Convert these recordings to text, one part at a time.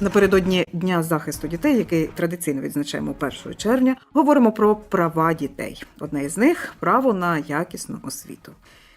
Напередодні Дня захисту дітей, який традиційно відзначаємо 1 червня, говоримо про права дітей. Одне із них право на якісну освіту.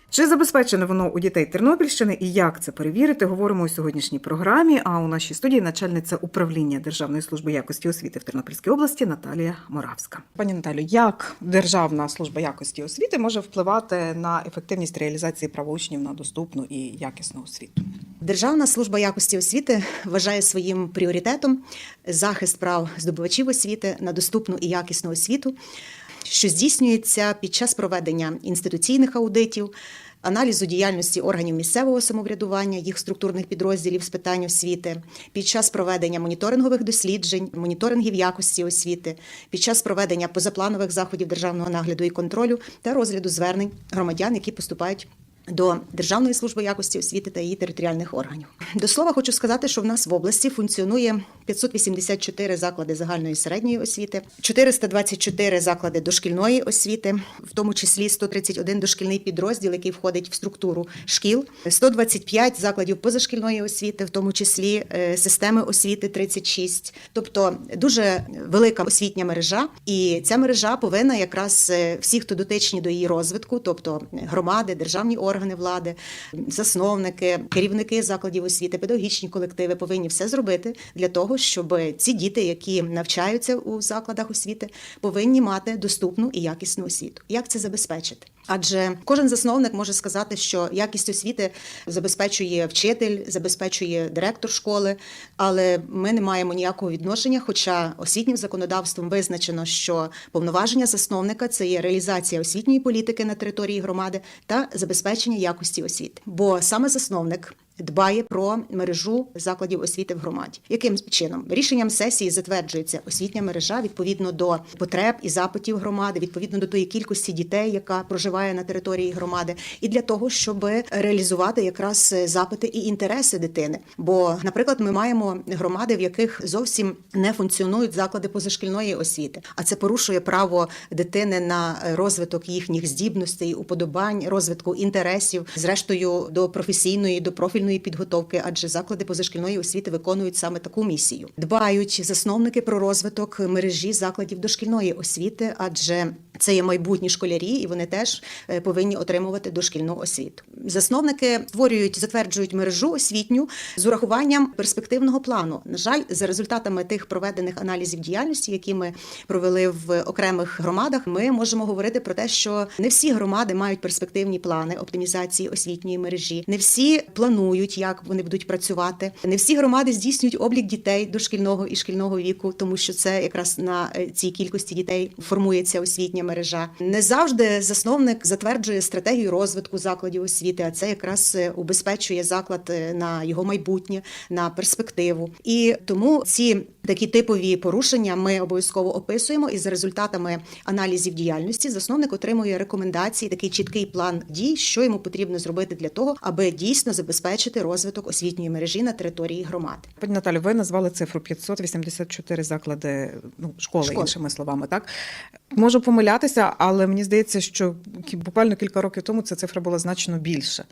Чи забезпечене воно у дітей Тернопільщини і як це перевірити? Говоримо у сьогоднішній програмі. А у нашій студії начальниця управління Державної служби якості освіти в Тернопільській області Наталія Моравська. Пані Наталю, як Державна служба якості освіти може впливати на ефективність реалізації прав учнів на доступну і якісну освіту? Державна служба якості освіти вважає своїм пріоритетом захист прав здобувачів освіти на доступну і якісну освіту, що здійснюється під час проведення інституційних аудитів, аналізу діяльності органів місцевого самоврядування, їх структурних підрозділів з питань освіти, під час проведення моніторингових досліджень, моніторингів якості освіти, під час проведення позапланових заходів державного нагляду і контролю та розгляду звернень громадян, які поступають до Державної служби якості освіти та її територіальних органів. До слова, хочу сказати, що в нас в області функціонує 584 заклади загальної середньої освіти, 424 заклади дошкільної освіти, в тому числі 131 дошкільний підрозділ, який входить в структуру шкіл, 125 закладів позашкільної освіти, в тому числі е, системи освіти 36. Тобто дуже велика освітня мережа, і ця мережа повинна якраз е, всі, хто дотичні до її розвитку, тобто громади, державні органи влади, засновники, керівники закладів освіти, педагогічні колективи повинні все зробити для того, щоб ці діти, які навчаються у закладах освіти, повинні мати доступну і якісну освіту. Як це забезпечити? Адже кожен засновник може сказати, що якість освіти забезпечує вчитель, забезпечує директор школи, але ми не маємо ніякого відношення. Хоча освітнім законодавством визначено, що повноваження засновника це є реалізація освітньої політики на території громади та забезпечення якості освіти. Бо саме засновник дбає про мережу закладів освіти в громаді. Яким чином рішенням сесії затверджується освітня мережа відповідно до потреб і запитів громади, відповідно до тої кількості дітей, яка проживає на території громади, і для того, щоб реалізувати якраз запити і інтереси дитини. Бо, наприклад, ми маємо громади, в яких зовсім не функціонують заклади позашкільної освіти, а це порушує право дитини на розвиток їхніх здібностей, уподобань, розвитку інтересів, зрештою до професійної, до профільної підготовки, адже заклади позашкільної освіти виконують саме таку місію. Дбають засновники про розвиток мережі закладів дошкільної освіти, адже це є майбутні школярі, і вони теж е, повинні отримувати дошкільну освіту. Засновники створюють, затверджують мережу освітню з урахуванням перспективного плану. На жаль, за результатами тих проведених аналізів діяльності, які ми провели в окремих громадах, ми можемо говорити про те, що не всі громади мають перспективні плани оптимізації освітньої мережі, не всі планують, як вони будуть працювати. Не всі громади здійснюють облік дітей дошкільного і шкільного віку, тому що це якраз на е, цій кількості дітей формується освітня мережа. Не завжди засновник затверджує стратегію розвитку закладів освіти, а це якраз е, убезпечує заклад е, на його майбутнє, на перспективу. І тому ці такі типові порушення ми обов'язково описуємо. І за результатами аналізів діяльності засновник отримує рекомендації, такий чіткий план дій, що йому потрібно зробити для того, аби дійсно забезпечити розвиток освітньої мережі на території громади. Пані Наталю, ви назвали цифру 584 заклади, ну школи, Школи. іншими словами, так можу помилятися, але мені здається, що буквально кілька років тому ця цифра була значно більше.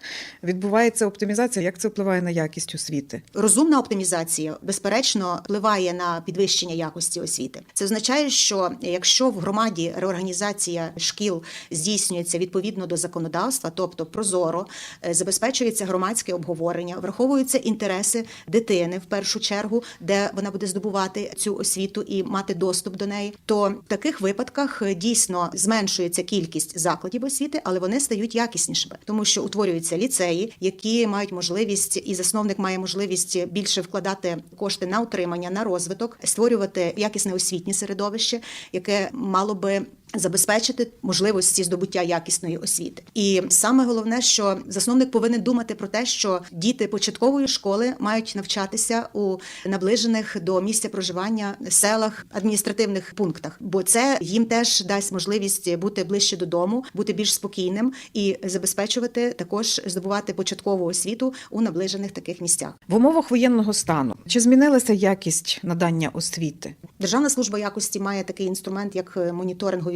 Відбувається оптимізація. Як це впливає на якість освіти? Розумна оптимізація, безперечно, впливає на підвищення якості освіти. Це означає, що якщо в громаді реорганізація шкіл здійснюється відповідно до законодавства, тобто прозоро, е, забезпечується громадське обговорення, враховуються інтереси дитини в першу чергу, де вона буде здобувати цю освіту і мати доступ до неї, то в таких випадках е, дійсно зменшується кількість закладів освіти, але вони стають якіснішими, тому що утворюються ліцеї, які мають можливість, і засновник має можливість більше вкладати кошти на утримання, на розвиток, створювати якісне освітнє середовище, яке мало би. Забезпечити можливості здобуття якісної освіти, і саме головне, що засновник повинен думати про те, що діти початкової школи мають навчатися у наближених до місця проживання селах адміністративних пунктах, бо це їм теж дасть можливість бути ближче додому, бути більш спокійним і забезпечувати також здобувати початкову освіту у наближених таких місцях. В умовах воєнного стану чи змінилася якість надання освіти? Державна служба якості має такий інструмент, як е,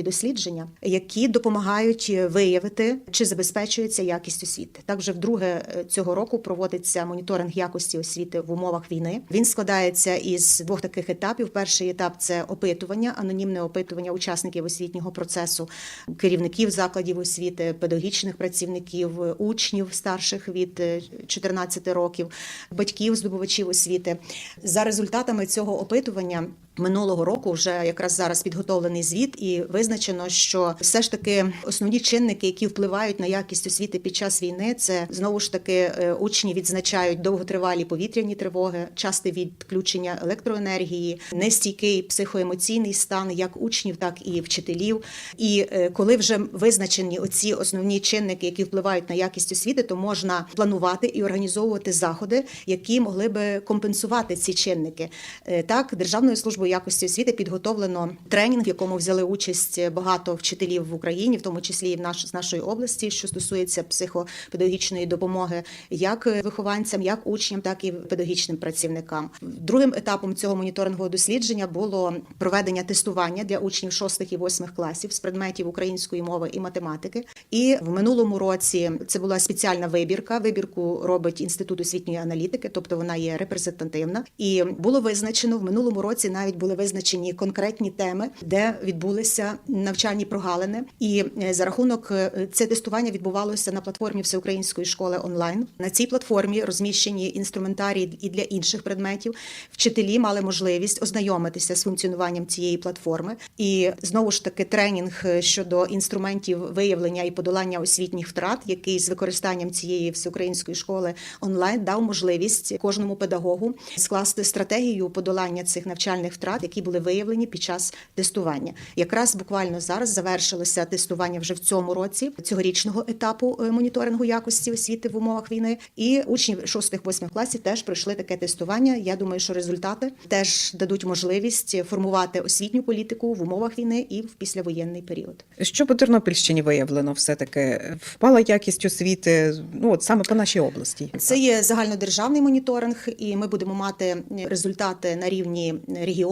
дослідження, які допомагають е, виявити, чи забезпечується якість освіти. Так вже вдруге е, цього року проводиться моніторинг якості освіти в умовах війни. Він складається із двох таких етапів. Перший етап це опитування, анонімне опитування учасників освітнього процесу, керівників закладів освіти, педагогічних працівників, учнів старших від е, 14 років, батьків здобувачів освіти. За результатами цього опитування. Минулого року вже якраз зараз підготовлений звіт, і визначено, що все ж таки основні чинники, які впливають на якість освіти під час війни, це знову ж таки е, учні відзначають довготривалі повітряні тривоги, часте відключення електроенергії, нестійкий психоемоційний стан як учнів, так і вчителів. І е, коли вже визначені оці основні чинники, які впливають на якість освіти, то можна планувати і організовувати заходи, які могли би компенсувати ці чинники. Е, Так, Державною службою якості освіти підготовлено тренінг, в якому взяли участь багато вчителів в Україні, в тому числі і в наш з нашої області, що стосується психопедагогічної допомоги, як вихованцям, як учням, так і педагогічним працівникам. Другим етапом цього моніторингового дослідження було проведення тестування для учнів 6 і 8 класів з предметів української мови і математики. І в минулому році це була спеціальна вибірка. Вибірку робить інститут освітньої аналітики, тобто вона є репрезентативна. І було визначено в минулому році навіть були визначені конкретні теми, де відбулися навчальні прогалини. І е, за рахунок е, це тестування відбувалося на платформі Всеукраїнської школи онлайн. На цій платформі розміщені інструментарії і для інших предметів. Вчителі мали можливість ознайомитися з функціонуванням цієї платформи. І знову ж таки тренінг е, щодо інструментів виявлення і подолання освітніх втрат, який з використанням цієї всеукраїнської школи онлайн дав можливість кожному педагогу скласти стратегію подолання цих навчальних втрат, які були виявлені під час тестування. Якраз буквально зараз завершилося тестування вже в цьому році цьогорічного етапу е, моніторингу якості освіти в умовах війни. І учні 6-8 класів теж пройшли таке тестування. Я думаю, що результати теж дадуть можливість формувати освітню політику в умовах війни і в післявоєнний період. Що по Тернопільщині виявлено, все таки впала якість освіти, ну от саме по нашій області. Це є загальнодержавний моніторинг, і ми будемо мати результати на рівні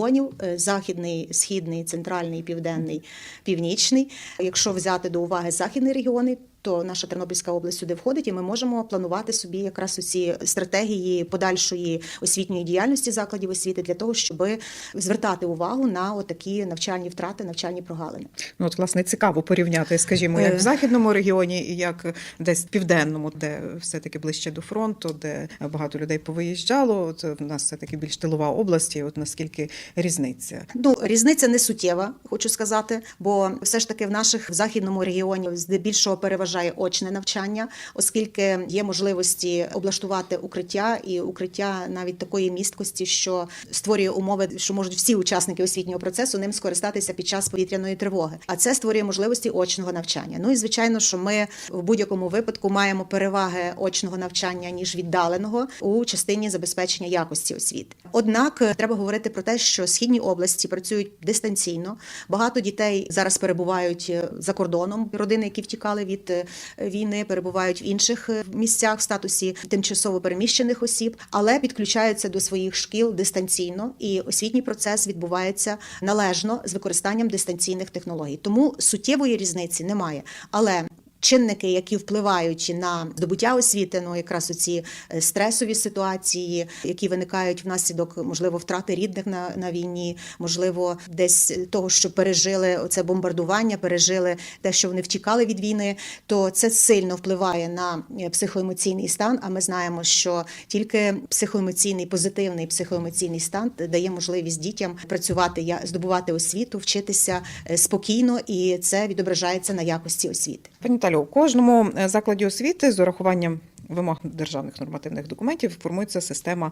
регіонів: е, західний, східний, центральний, південний, північний. Якщо взяти до уваги західні регіони. То наша Тернопільська область сюди входить, і ми можемо планувати собі якраз оці стратегії подальшої освітньої діяльності закладів освіти для того, щоб звертати увагу на такі навчальні втрати, навчальні прогалини. Ну от власне цікаво порівняти, скажімо, як Е. в західному регіоні і як десь в південному, де все таки ближче до фронту, де багато людей повиїжджало. От в нас все таки більш тилова область. і От наскільки різниця? Ну, різниця не суттєва, хочу сказати, бо все ж таки в наших в західному регіоні здебільшого переважає очне навчання, оскільки є можливості облаштувати укриття і укриття навіть такої місткості, що створює умови, що можуть всі учасники освітнього процесу ним скористатися під час повітряної тривоги. А це створює можливості очного навчання. Ну і звичайно, що ми в будь-якому випадку маємо переваги очного навчання ніж віддаленого у частині забезпечення якості освіти. Однак е, треба говорити про те, що східні області працюють дистанційно. Багато дітей зараз перебувають е, за кордоном. Родини, які втікали від е, війни, перебувають в інших е, місцях в статусі тимчасово переміщених осіб, але підключаються до своїх шкіл дистанційно, і освітній процес відбувається належно з використанням дистанційних технологій. Тому суттєвої різниці немає. Але Чинники, які впливають на здобуття освіти, ну якраз оці е, стресові ситуації, які виникають внаслідок можливо втрати рідних на, на війні, можливо, десь того, що пережили це бомбардування, пережили те, що вони втікали від війни, то це сильно впливає на е, психоемоційний стан. А ми знаємо, що тільки психоемоційний, позитивний психоемоційний стан дає можливість дітям працювати, здобувати освіту, вчитися е, спокійно, і це відображається на якості освіти. Пані Талю, у кожному е, закладі освіти з урахуванням вимог державних нормативних документів формується система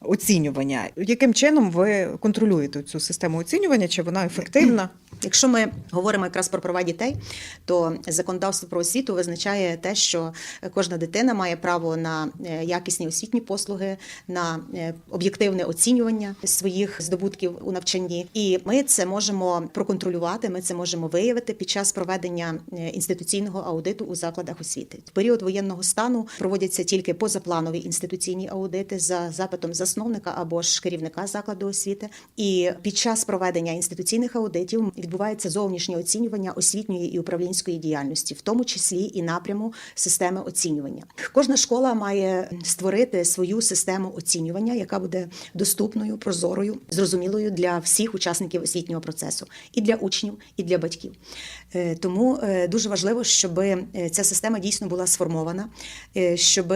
оцінювання. Яким чином ви контролюєте цю систему оцінювання? Чи вона ефективна? Якщо ми говоримо якраз про права дітей, то законодавство про освіту визначає те, що кожна дитина має право на е, якісні освітні послуги, на е, об'єктивне оцінювання своїх здобутків у навчанні, і ми це можемо проконтролювати. Ми це можемо виявити під час проведення е, інституційного аудиту у закладах освіти. В період воєнного стану проводяться тільки позапланові інституційні аудити за запитом засновника або ж керівника закладу освіти. І під час проведення інституційних аудитів відбувається зовнішнє оцінювання освітньої і управлінської діяльності, в тому числі і напряму системи оцінювання. Кожна школа має створити свою систему оцінювання, яка буде доступною, прозорою, зрозумілою для всіх учасників освітнього процесу, і для учнів, і для батьків. Е, Тому е, дуже важливо, щоб е, ця система дійсно була сформована, щоб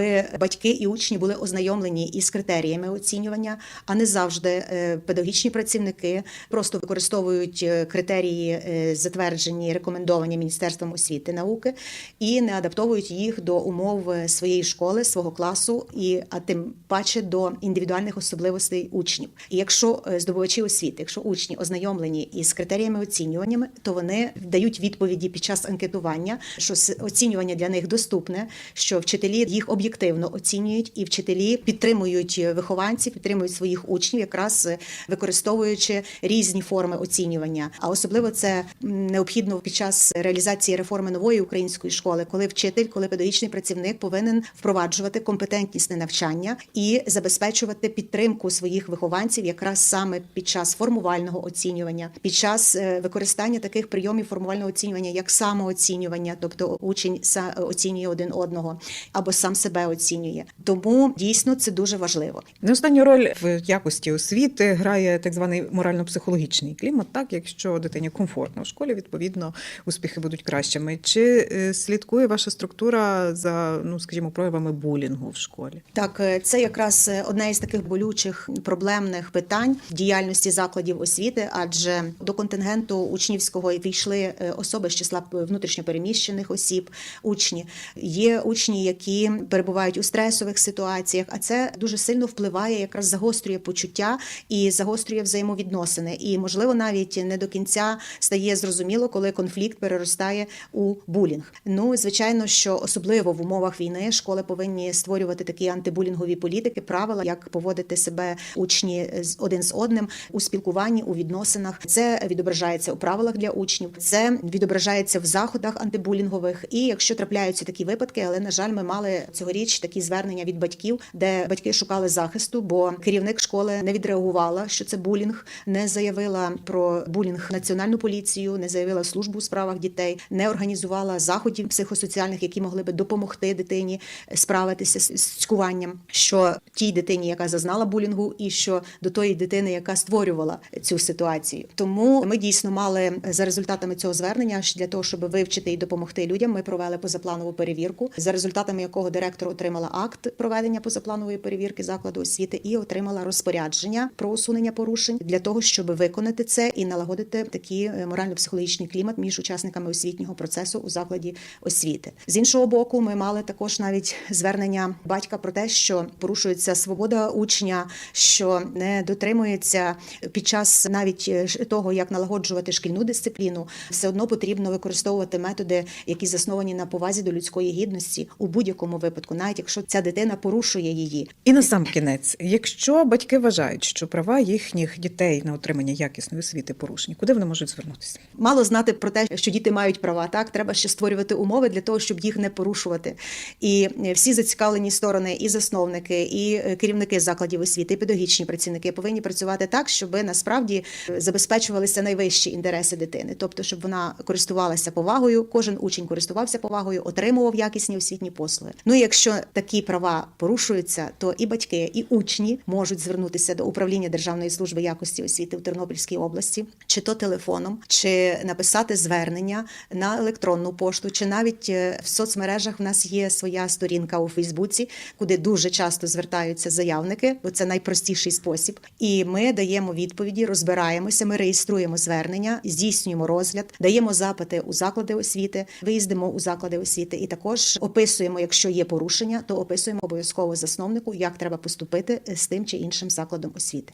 батьки і учні були ознайомлені із критеріями оцінювання, а не завжди е, педагогічні працівники просто використовують е, критерії, е, затверджені, рекомендовані Міністерством освіти науки, і не адаптовують їх до умов своєї школи, свого класу, і а тим паче до індивідуальних особливостей учнів. І якщо здобувачі освіти, якщо учні ознайомлені із критеріями оцінюваннями, то вони дають відповіді під час анкетування, що оцінювання для них доступне, що вчителі їх об'єктивно оцінюють, і вчителі підтримують е, вихованців, підтримують своїх учнів, якраз е, використовуючи різні форми оцінювання. А особливо це необхідно під час реалізації реформи нової української школи, коли вчитель, коли педагогічний працівник повинен впроваджувати компетентнісне навчання і забезпечувати підтримку своїх вихованців, якраз саме під час формувального оцінювання, під час е, використання таких прийомів формувального оцінювання, як самооцінювання, тобто учень оцінює один одного або сам себе оцінює. Тому дійсно це дуже важливо. Не останню роль в якості освіти грає так званий морально-психологічний клімат. Так, якщо дитині комфортно в школі, відповідно успіхи будуть кращими. Чи е, слідкує ваша структура за ну, скажімо, проявами булінгу в школі? Так, е, це якраз е, одне із таких болючих проблемних питань в діяльності закладів освіти, адже до контингенту учнівського війшли особи з числа внутрішньопереміщених осіб, учні. Є учні, які перебувають у стресових ситуаціях, а це дуже сильно впливає, якраз загострює почуття і загострює взаємовідносини. І можливо навіть не до кінця стає зрозуміло, коли конфлікт переростає у булінг. Ну звичайно, що особливо в умовах війни школи повинні створювати такі антибулінгові політики, правила, як поводити себе учні один з одним у спілкуванні, у відносинах. Це відображається у правилах для учнів, це відображається в заходах антибулінгових. І якщо трапляються такі випадки, але на жаль, ми мали цьогоріч такі звернення від батьків, де батьки шукали захисту, бо керівник школи не відреагувала, що це булінг, не заявила про булінг національну поліцію, не заявила службу у справах дітей, не організувала заходів психосоціальних, які могли би допомогти дитині справитися з цькуванням, що тій дитині, яка зазнала булінгу, і що до тої дитини, яка створювала цю ситуацію. Тому ми дійсно мали за результатами цього звернення для того, щоб вивчити і допомогти людям. Ми провели позапланову перевірку, за результатами якого директор отримала акт проведення позапланової перевірки закладу освіти і отримала розпорядження про усунення порушень для того, щоб виконати це і налагодити такий е, морально-психологічний клімат між учасниками освітнього процесу у закладі освіти. З іншого боку, ми мали також навіть звернення батька про те, що порушується свобода учня, що не дотримується під час навіть е, того, як налагоджувати шкільну дисципліну, все одно потрібно використовувати методи, які засновані на повазі до людської гідності у будь-якому випадку, навіть якщо ця дитина порушує її. І на сам кінець, якщо батьки вважають, що права їхніх дітей на отримання якісної освіти порушені, куди вони можуть звернутися? Мало знати про те, що діти мають права. Так треба ще створювати умови для того, щоб їх не порушувати. І всі зацікавлені сторони, і засновники, і е, керівники закладів освіти, і педагогічні працівники повинні працювати так, щоб насправді е, забезпечувалися найвищі інтереси дитини, тобто, щоб вона користувалася повагою, кожен учень користувався повагою, отримував якісні освітні послуги. Ну якщо такі права порушуються, то і батьки, і учні можуть звернутися до управління Державної служби якості освіти в Тернопільській області, чи то телефоном, чи написати звернення на електронну пошту, чи навіть е, в соцмережах в нас є своя сторінка у Фейсбуці, куди дуже часто звертаються заявники, бо це найпростіший спосіб. І ми даємо відповіді, розбираємося, ми реєструємо звернення, здійснюємо розгляд, даємо запити у заклади освіти, виїздимо у заклади освіти і також описуємо, якщо є порушення, то описуємо обов'язково засновнику, як треба поступити з тим чи іншим закладом освіти.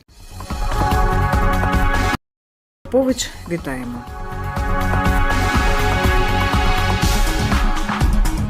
Пович, вітаємо.